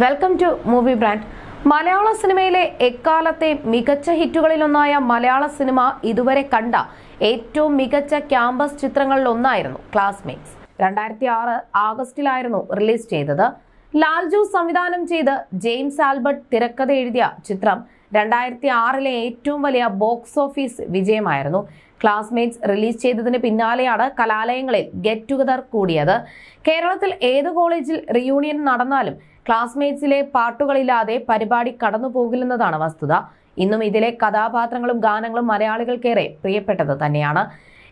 Welcome to movie brand മലയാള സിനിമയിലെ എക്കാലത്തെ മികച്ച ഹിറ്റുകളിലൊന്നായ മലയാള cinema ഇതുവരെ കണ്ട ഏറ്റവും മികച്ച ക്യാമ്പസ് ചിത്രങ്ങളിൽ ഒന്നായിരുന്നു ക്ലാസ്മേറ്റ്സ് രണ്ടായിരത്തി ആറ് ആഗസ്റ്റിലായിരുന്നു റിലീസ് ചെയ്തത്. ലാൽജു സംവിധാനം ചെയ്ത് ജെയിംസ് ആൽബർട്ട് തിരക്കഥ എഴുതിയ ചിത്രം രണ്ടായിരത്തി ആറിലെ ഏറ്റവും വലിയ ബോക്സ് ഓഫീസ് വിജയമായിരുന്നു. ക്ലാസ്മേറ്റ്സ് റിലീസ് ചെയ്തതിന് പിന്നാലെയാണ് കലാലയങ്ങളിൽ ഗെറ്റ് ടുഗദർ കൂടിയത്. കേരളത്തിൽ ഏത് കോളേജിൽ റിയൂണിയൻ നടന്നാലും ക്ലാസ്മേറ്റ്സിലെ പാട്ടുകളില്ലാതെ പരിപാടി കടന്നു പോകില്ലെന്നതാണ് വസ്തുത. ഇന്നും ഇതിലെ കഥാപാത്രങ്ങളും ഗാനങ്ങളും മലയാളികൾക്കേറെ പ്രിയപ്പെട്ടത് തന്നെയാണ്.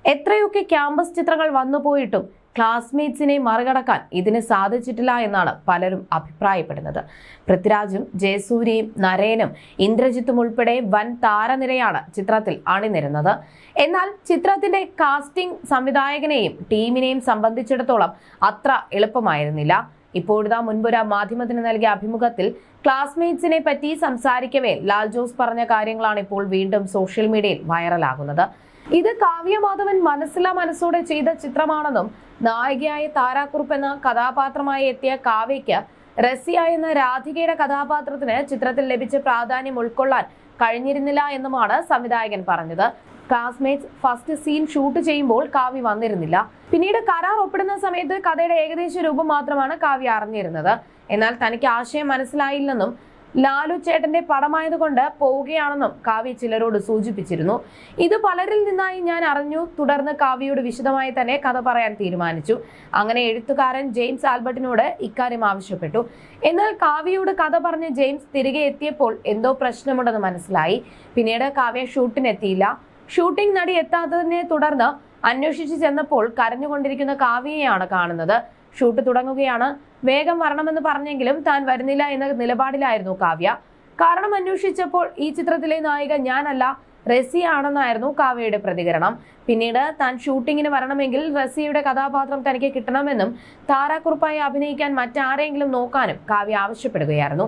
എത്രയൊക്കെ ക്യാമ്പസ് ചിത്രങ്ങൾ വന്നുപോയിട്ടും ക്ലാസ്മേറ്റ്സിനെ മറികടക്കാൻ ഇതിന് സാധിച്ചിട്ടില്ല എന്നാണ് പലരും അഭിപ്രായപ്പെടുന്നത്. പൃഥ്വിരാജും ജയസൂര്യയും നരേനും ഇന്ദ്രജിത്തും ഉൾപ്പെടെ വൻ താരനിരയാണ് ചിത്രത്തിൽ അണിനിരുന്നത്. എന്നാൽ ചിത്രത്തിന്റെ കാസ്റ്റിംഗ് സംവിധായകനെയും ടീമിനെയും സംബന്ധിച്ചിടത്തോളം അത്ര എളുപ്പമായിരുന്നില്ല. ഇപ്പോഴിതാ മുൻപൊര മാധ്യമത്തിന് നൽകിയ അഭിമുഖത്തിൽ ക്ലാസ്മേറ്റ്സിനെ പറ്റി സംസാരിക്കവേ ലാൽ ജോസ് പറഞ്ഞ കാര്യങ്ങളാണ് ഇപ്പോൾ വീണ്ടും സോഷ്യൽ മീഡിയയിൽ വൈറലാകുന്നത് ഇത് കാവ്യമാധവൻ മനസ്സിലാ മനസ്സോടെ ചെയ്ത ചിത്രമാണെന്നും നായികയായ താരാക്കുറുപ്പ് എന്ന കഥാപാത്രമായി എത്തിയ കാവ്യയ്ക്ക് റസിയ എന്ന രാധികയുടെ കഥാപാത്രത്തിന് ചിത്രത്തിൽ ലഭിച്ച പ്രാധാന്യം ഉൾക്കൊള്ളാൻ കഴിഞ്ഞിരുന്നില്ല എന്നുമാണ് സംവിധായകൻ പറഞ്ഞത്. ക്ലാസ്മേറ്റ്സ് ഫസ്റ്റ് സീൻ ഷൂട്ട് ചെയ്യുമ്പോൾ കാവ്യ വന്നിരുന്നില്ല. പിന്നീട് കരാർ ഒപ്പിടുന്ന സമയത്ത് കഥയുടെ ഏകദേശ രൂപം മാത്രമാണ് കാവ്യ അറിഞ്ഞിരുന്നത്. എന്നാൽ തനിക്ക് ആശയം മനസ്സിലായില്ലെന്നും ലാലു ചേട്ടന്റെ പടമായതുകൊണ്ട് പോവുകയാണെന്നും കാവ്യ ചിലരോട് സൂചിപ്പിച്ചിരുന്നു. ഇത് പലരിൽ നിന്നായി ഞാൻ അറിഞ്ഞു. തുടർന്ന് കാവ്യയോട് വിശദമായി തന്നെ കഥ പറയാൻ തീരുമാനിച്ചു. അങ്ങനെ എഴുത്തുകാരൻ ജെയിംസ് ആൽബർട്ടിനോട് ഇക്കാര്യം ആവശ്യപ്പെട്ടു. എന്നാൽ കാവ്യയോട് കഥ പറഞ്ഞ് ജെയിംസ് തിരികെ എത്തിയപ്പോൾ എന്തോ പ്രശ്നമുണ്ടെന്ന് മനസ്സിലായി. പിന്നീട് കാവ്യ ഷൂട്ടിനെത്തിയില്ല. ഷൂട്ടിംഗ് നടി എത്താത്തതിനെ തുടർന്ന് അന്വേഷിച്ചു ചെന്നപ്പോൾ കരഞ്ഞുകൊണ്ടിരിക്കുന്ന കാവ്യയെയാണ് കാണുന്നത്. ഷൂട്ട് തുടങ്ങുകയാണ്. വേഗം വരണമെന്ന് പറഞ്ഞെങ്കിലും താൻ വരുന്നില്ല എന്ന നിലപാടിലായിരുന്നു കാവ്യ. കാരണം അന്വേഷിച്ചപ്പോൾ ഈ ചിത്രത്തിലെ നായിക ഞാനല്ല. റസിയാണെന്നായിരുന്നു കാവ്യയുടെ പ്രതികരണം. പിന്നീട് താൻ ഷൂട്ടിങ്ങിന് വരണമെങ്കിൽ റസിയുടെ കഥാപാത്രം തനിക്ക് കിട്ടണമെന്നും താരാക്കുറുപ്പായി അഭിനയിക്കാൻ മറ്റാരെങ്കിലും നോക്കാനും കാവ്യ ആവശ്യപ്പെടുകയായിരുന്നു.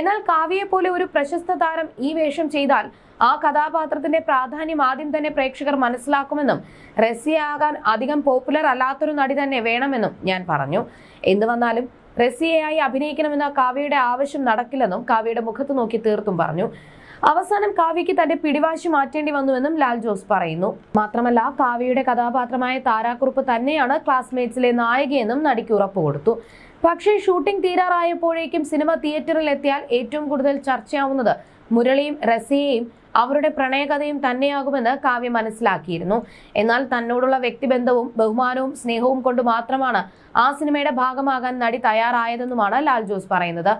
എന്നാൽ കാവ്യയെ പോലെ ഒരു പ്രശസ്ത താരം ഈ വേഷം ചെയ്താൽ ആ കഥാപാത്രത്തിന്റെ പ്രാധാന്യം ആദ്യം തന്നെ പ്രേക്ഷകർ മനസ്സിലാക്കുമെന്നും റസിയാകാൻ അധികം പോപ്പുലർ അല്ലാത്തൊരു നടി തന്നെ വേണമെന്നും ഞാൻ പറഞ്ഞു. എന്തു വന്നാലും റസിയയായി അഭിനയിക്കണമെന്ന കാവ്യയുടെ ആവശ്യം നടക്കില്ലെന്നും കാവ്യയുടെ മുഖത്ത് നോക്കി തീർത്തും പറഞ്ഞു. അവസാനം കാവ്യയ്ക്ക് തന്റെ പിടിവാശി മാറ്റേണ്ടി വന്നുവെന്നും ലാൽ ജോസ് പറയുന്നു. മാത്രമല്ല കാവ്യയുടെ കഥാപാത്രമായ താരാക്കുറുപ്പ് തന്നെയാണ് ക്ലാസ്മേറ്റ്സിലെ നായികയെന്നും നടിക്ക് ഉറപ്പ് കൊടുത്തു. പക്ഷേ ഷൂട്ടിംഗ് തീരാറായപ്പോഴേക്കും സിനിമ തിയേറ്ററിൽ എത്തിയാൽ ഏറ്റവും കൂടുതൽ ചർച്ചയാവുന്നത് മുരളിയും റസിയയും അവരുടെ പ്രണയകഥയും തന്നെയാകുമെന്ന് കാവ്യ മനസ്സിലാക്കിയിരുന്നു. എന്നാൽ തന്നോടുള്ള വ്യക്തിബന്ധവും ബഹുമാനവും സ്നേഹവും കൊണ്ട് മാത്രമാണ് ആ സിനിമയുടെ ഭാഗമാകാൻ നടി തയ്യാറായതെന്നുമാണ് ലാൽ ജോസ് പറയുന്നത്.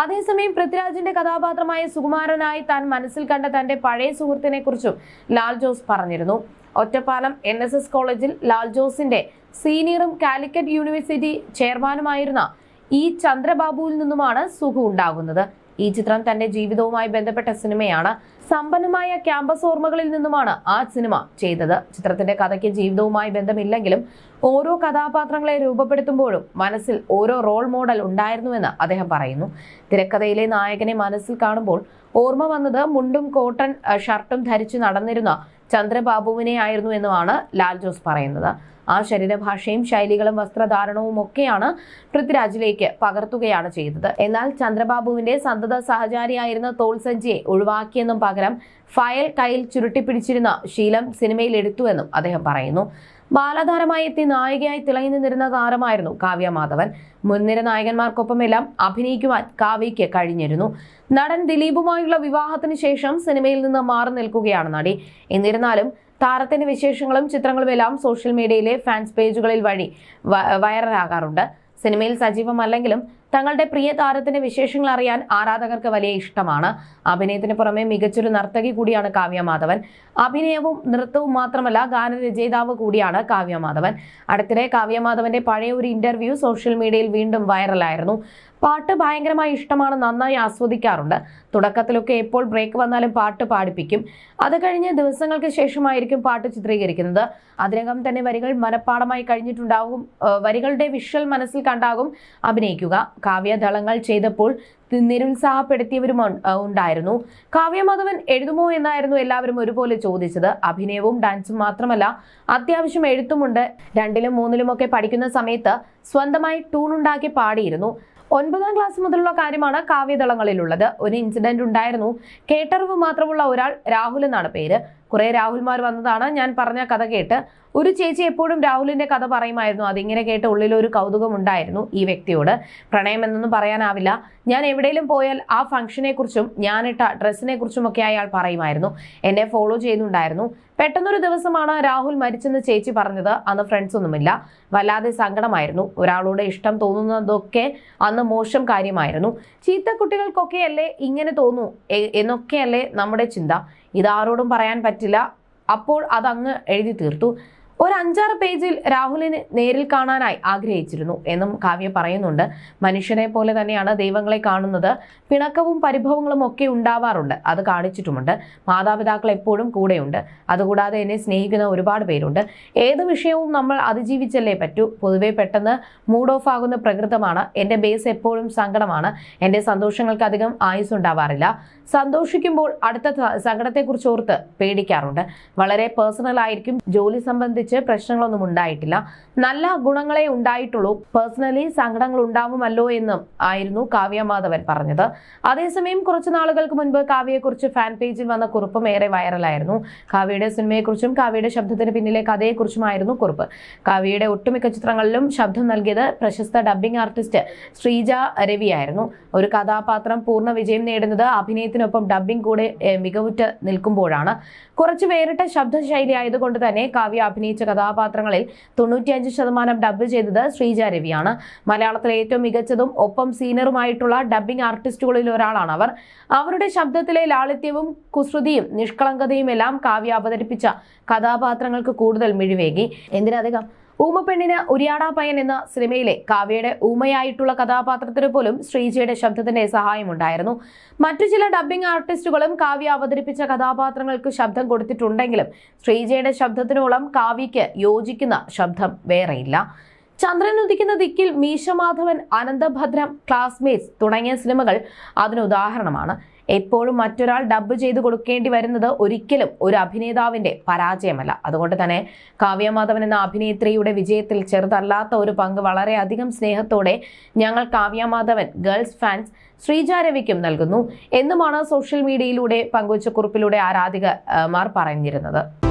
അതേസമയം പൃഥ്വിരാജിന്റെ കഥാപാത്രമായ സുകുമാരനായി താൻ മനസ്സിൽ കണ്ട തന്റെ പഴയ സുഹൃത്തിനെ കുറിച്ചും ലാൽ ജോസ് പറഞ്ഞിരുന്നു. ഒറ്റപ്പാലം എൻ എസ് എസ് കോളേജിൽ ലാൽ ജോസിന്റെ സീനിയറും കാലിക്കറ്റ് യൂണിവേഴ്സിറ്റി ചെയർമാനുമായിരുന്ന ഇ ചന്ദ്രബാബുവിൽ നിന്നുമാണ് സുഖു ഉണ്ടാകുന്നത്. ഈ ചിത്രം തന്റെ ജീവിതവുമായി ബന്ധപ്പെട്ട സിനിമയാണ്. സമ്പന്നമായ ക്യാമ്പസ് ഓർമ്മകളിൽ നിന്നുമാണ് ആ സിനിമ ചെയ്തത്. ചിത്രത്തിന്റെ കഥയ്ക്ക് ജീവിതവുമായി ബന്ധമില്ലെങ്കിലും ഓരോ കഥാപാത്രങ്ങളെ രൂപപ്പെടുത്തുമ്പോഴും മനസ്സിൽ ഓരോ റോൾ മോഡൽ ഉണ്ടായിരുന്നുവെന്ന് അദ്ദേഹം പറയുന്നു. തിരക്കഥയിലെ നായകനെ മനസ്സിൽ കാണുമ്പോൾ ഓർമ്മ വന്നത് മുണ്ടും കോട്ടൺ ഷർട്ടും ധരിച്ചു നടന്നിരുന്ന ചന്ദ്രബാബുവിനെ ആയിരുന്നു എന്നുമാണ് ലാൽ ജോസ് പറയുന്നത്. ആ ശരീരഭാഷയും ശൈലികളും വസ്ത്രധാരണവും ഒക്കെയാണ് പൃഥ്വിരാജിലേക്ക് പകർത്തുകയാണ് ചെയ്തത്. എന്നാൽ ചന്ദ്രബാബുവിന്റെ സന്തത സഹചാരിയായിരുന്ന തോൾസഞ്ചിയെ ഒഴിവാക്കിയെന്നും പകരം ഫയൽ കയ്യിൽ ചുരുട്ടിപ്പിടിച്ചിരുന്ന ശീലം സിനിമയിൽ എടുത്തുവെന്നും അദ്ദേഹം പറയുന്നു. ബാലതാരമായി എത്തി നായികയായി തിളങ്ങി നിന്നിരുന്ന താരമായിരുന്നു കാവ്യ മാധവൻ. മുൻനിര നായകന്മാർക്കൊപ്പമെല്ലാം അഭിനയിക്കുവാൻ കാവ്യയ്ക്ക് കഴിഞ്ഞിരുന്നു. നടൻ ദിലീപുമായുള്ള വിവാഹത്തിന് ശേഷം സിനിമയിൽ നിന്ന് മാറി നിൽക്കുകയാണ് നടി. എന്നിരുന്നാലും താരത്തിന്റെ വിശേഷങ്ങളും ചിത്രങ്ങളും എല്ലാം സോഷ്യൽ മീഡിയയിലെ ഫാൻസ് പേജുകളിൽ വഴി വൈറലാകാറുണ്ട്. സിനിമയിൽ സജീവമല്ലെങ്കിലും തങ്ങളുടെ പ്രിയ താരത്തിന്റെ വിശേഷങ്ങൾ അറിയാൻ ആരാധകർക്ക് വലിയ ഇഷ്ടമാണ്. അഭിനയത്തിന് പുറമെ മികച്ചൊരു നർത്തകി കൂടിയാണ് കാവ്യ മാധവൻ. അഭിനയവും നൃത്തവും മാത്രമല്ല ഗാനരചയിതാവ് കൂടിയാണ് കാവ്യ മാധവൻ. അടുത്തിടെ കാവ്യ മാധവന്റെ പഴയ ഒരു ഇന്റർവ്യൂ സോഷ്യൽ മീഡിയയിൽ വീണ്ടും വൈറലായിരുന്നു. പാട്ട് ഭയങ്കരമായി ഇഷ്ടമാണ് നന്നായി ആസ്വദിക്കാറുണ്ട്. തുടക്കത്തിലൊക്കെ എപ്പോൾ ബ്രേക്ക് വന്നാലും പാട്ട് പാടിപ്പിക്കും. അത് കഴിഞ്ഞ് ദിവസങ്ങൾക്ക് ശേഷമായിരിക്കും പാട്ട് ചിത്രീകരിക്കുന്നത്. അതിനകം തന്നെ വരികൾ മനഃപ്പാടമായി കഴിഞ്ഞിട്ടുണ്ടാകും വരികളുടെ വിഷ്വൽ മനസ്സിൽ കണ്ടാകും. അഭിനയിക്കുക. കാവ്യദളങ്ങൾ ചെയ്തപ്പോൾ നിരുത്സാഹപ്പെടുത്തിയവരും ഉണ്ടായിരുന്നു. കാവ്യമാധവൻ എഴുതുമോ എന്നായിരുന്നു എല്ലാവരും ഒരുപോലെ ചോദിച്ചത്. അഭിനയവും ഡാൻസും മാത്രമല്ല അത്യാവശ്യം എഴുത്തുമുണ്ട്. രണ്ടിലും മൂന്നിലുമൊക്കെ പഠിക്കുന്ന സമയത്ത് സ്വന്തമായി ടൂൺ ഉണ്ടാക്കി പാടിയിരുന്നു. ഒൻപതാം ക്ലാസ് മുതലുള്ള കാര്യമാണ് കാവ്യദളങ്ങളിലുള്ളത്. ഒരു ഇൻസിഡന്റ് ഉണ്ടായിരുന്നു. കേട്ടറിവ് മാത്രമുള്ള ഒരാൾ രാഹുൽ എന്നാണ് പേര്. കുറെ രാഹുൽമാർ വന്നതാണ്. ഞാൻ പറഞ്ഞ കഥ കേട്ട് ഒരു ചേച്ചി എപ്പോഴും രാഹുലിന്റെ കഥ പറയുമായിരുന്നു. അതിങ്ങനെ കേട്ട് ഉള്ളിൽ ഒരു കൗതുകം ഉണ്ടായിരുന്നു ഈ വ്യക്തിയോട്. പ്രണയം എന്നൊന്നും പറയാനാവില്ല. ഞാൻ എവിടെയും പോയാൽ ആ ഫംഗ്ഷനെ കുറിച്ചും ഞാനിട്ട ഡ്രസ്സിനെ കുറിച്ചും ഒക്കെ അയാൾ പറയുമായിരുന്നു. എന്നെ ഫോളോ ചെയ്യുന്നുണ്ടായിരുന്നു. പെട്ടെന്നൊരു ദിവസമാണ് രാഹുൽ മരിച്ചെന്ന് ചേച്ചി പറഞ്ഞത്. അന്ന് ഫ്രണ്ട്സ് ഒന്നുമില്ല. വല്ലാതെ സങ്കടമായിരുന്നു. ഒരാളോട് ഇഷ്ടം തോന്നുന്നതൊക്കെ അന്ന് മോശം കാര്യമായിരുന്നു. ചീത്ത കുട്ടികൾക്കൊക്കെയല്ലേ ഇങ്ങനെ തോന്നൂ? എന്നൊക്കെയല്ലേ നമ്മുടെ ചിന്ത. ഇതാരോടും പറയാൻ പറ്റില്ല. അപ്പോൾ അതങ്ങ് എഴുതി തീർത്തു. ഒരു അഞ്ചാറ് പേജിൽ രാഹുലിന് നേരിൽ കാണാനായി ആഗ്രഹിച്ചിരുന്നു എന്നും കാവ്യ പറയുന്നുണ്ട്. മനുഷ്യനെ പോലെ തന്നെയാണ് ദൈവങ്ങളെ കാണുന്നത്. പിണക്കവും പരിഭവങ്ങളും ഒക്കെ ഉണ്ടാവാറുണ്ട്. അത് കാണിച്ചിട്ടുമുണ്ട്. മാതാപിതാക്കൾ എപ്പോഴും കൂടെയുണ്ട്. അതുകൂടാതെ എന്നെ സ്നേഹിക്കുന്ന ഒരുപാട് പേരുണ്ട്. ഏത് വിഷയവും നമ്മൾ അതിജീവിച്ചല്ലേ പറ്റൂ? പൊതുവെ പെട്ടെന്ന് മൂഡ് ഓഫ് ആകുന്ന പ്രകൃതമാണ്. എന്റെ ബേസ് എപ്പോഴും സങ്കടമാണ്. എന്റെ സന്തോഷങ്ങൾക്ക് അധികം ആയുസ് ഉണ്ടാവാറില്ല സന്തോഷിക്കുമ്പോൾ അടുത്ത സങ്കടത്തെക്കുറിച്ച് ഓർത്ത് പേടിക്കാറുണ്ട്. വളരെ പേഴ്സണൽ ആയിരിക്കും. ജോലി സംബന്ധിച്ച് പ്രശ്നങ്ങളൊന്നും ഉണ്ടായിട്ടില്ല. നല്ല ഗുണങ്ങളെ ഉണ്ടായിട്ടുള്ളൂ. പേഴ്സണലി സങ്കടങ്ങൾ ഉണ്ടാവുമല്ലോ എന്നും ആയിരുന്നു കാവ്യ മാധവൻ പറഞ്ഞത്. അതേസമയം കുറച്ച് നാളുകൾക്ക് മുൻപ് കാവ്യയെക്കുറിച്ച് ഫാൻ പേജിൽ വന്ന കുറിപ്പും ഏറെ വൈറലായിരുന്നു കാവ്യയുടെ സിനിമയെക്കുറിച്ചും കാവ്യയുടെ ശബ്ദത്തിന് പിന്നിലെ കഥയെക്കുറിച്ചുമായിരുന്നു കുറിപ്പ്. കാവ്യയുടെ ഒട്ടുമിക്ക ചിത്രങ്ങളിലും ശബ്ദം നൽകിയത് പ്രശസ്ത ഡബ്ബിംഗ് ആർട്ടിസ്റ്റ് ശ്രീജ രവിയായിരുന്നു. ഒരു കഥാപാത്രം പൂർണ വിജയം നേടുന്നത് അഭിനയത്തിനൊപ്പം ഡബ്ബിംഗ് കൂടെ മികവുറ്റ് നിൽക്കുമ്പോഴാണ്. കുറച്ച് വേറിട്ട ശബ്ദശൈലി ആയതുകൊണ്ട് തന്നെ കാവ്യ അഭിനയിച്ച കഥാപാത്രങ്ങളിൽ തൊണ്ണൂറ്റിയഞ്ച് ശതമാനം ഡബ് ചെയ്തത് ശ്രീജ രവിയാണ്. മലയാളത്തിലെ ഏറ്റവും മികച്ചതും ഒപ്പം സീനിയറുമായിട്ടുള്ള ഡബ്ബിംഗ് ആർട്ടിസ്റ്റുകളിൽ ഒരാളാണ് അവർ. അവരുടെ ശബ്ദത്തിലെ ലാളിത്യവും കുസൃതിയും നിഷ്കളങ്കതയും എല്ലാം കാവ്യ അവതരിപ്പിച്ച കഥാപാത്രങ്ങൾക്ക് കൂടുതൽ മിഴിവേകി. എന്തിനധികം ഊമപ്പെണ്ണിന് പയൻ എന്ന സിനിമയിലെ കാവ്യയുടെ ഊമയായിട്ടുള്ള കഥാപാത്രത്തിന് പോലും ശ്രീജയുടെ ശബ്ദത്തിന്റെ സഹായമുണ്ടായിരുന്നു. മറ്റു ചില ഡബ്ബിംഗ് ആർട്ടിസ്റ്റുകളും കാവ്യ അവതരിപ്പിച്ച കഥാപാത്രങ്ങൾക്ക് ശബ്ദം കൊടുത്തിട്ടുണ്ടെങ്കിലും ശ്രീജയുടെ ശബ്ദത്തിനോളം കാവ്യയ്ക്ക് യോജിക്കുന്ന ശബ്ദം വേറെയില്ല. ചന്ദ്രൻ ഉദിക്കുന്ന ദിക്കിൽ മീശമാധവൻ അനന്തഭദ്രം ക്ലാസ്മേറ്റ്സ് തുടങ്ങിയ സിനിമകൾ അതിന് ഉദാഹരണമാണ്. എപ്പോഴും മറ്റൊരാൾ ഡബ്ബ് ചെയ്ത് കൊടുക്കേണ്ടി വരുന്നത് ഒരിക്കലും ഒരു അഭിനേതാവിന്റെ പരാജയമല്ല. അതുകൊണ്ട് തന്നെ കാവ്യമാധവൻ എന്ന അഭിനേത്രിയുടെ വിജയത്തിൽ ചെറുതല്ലാത്ത ഒരു പങ്ക് വളരെയധികം സ്നേഹത്തോടെ ഞങ്ങൾ കാവ്യമാധവൻ ഗേൾസ് ഫാൻസ് ശ്രീജ രവിക്കും നൽകുന്നു. എന്നുമാണ് സോഷ്യൽ മീഡിയയിലൂടെ പങ്കുവച്ച കുറിപ്പിലൂടെ ആരാധികമാർ പറഞ്ഞിരുന്നത്.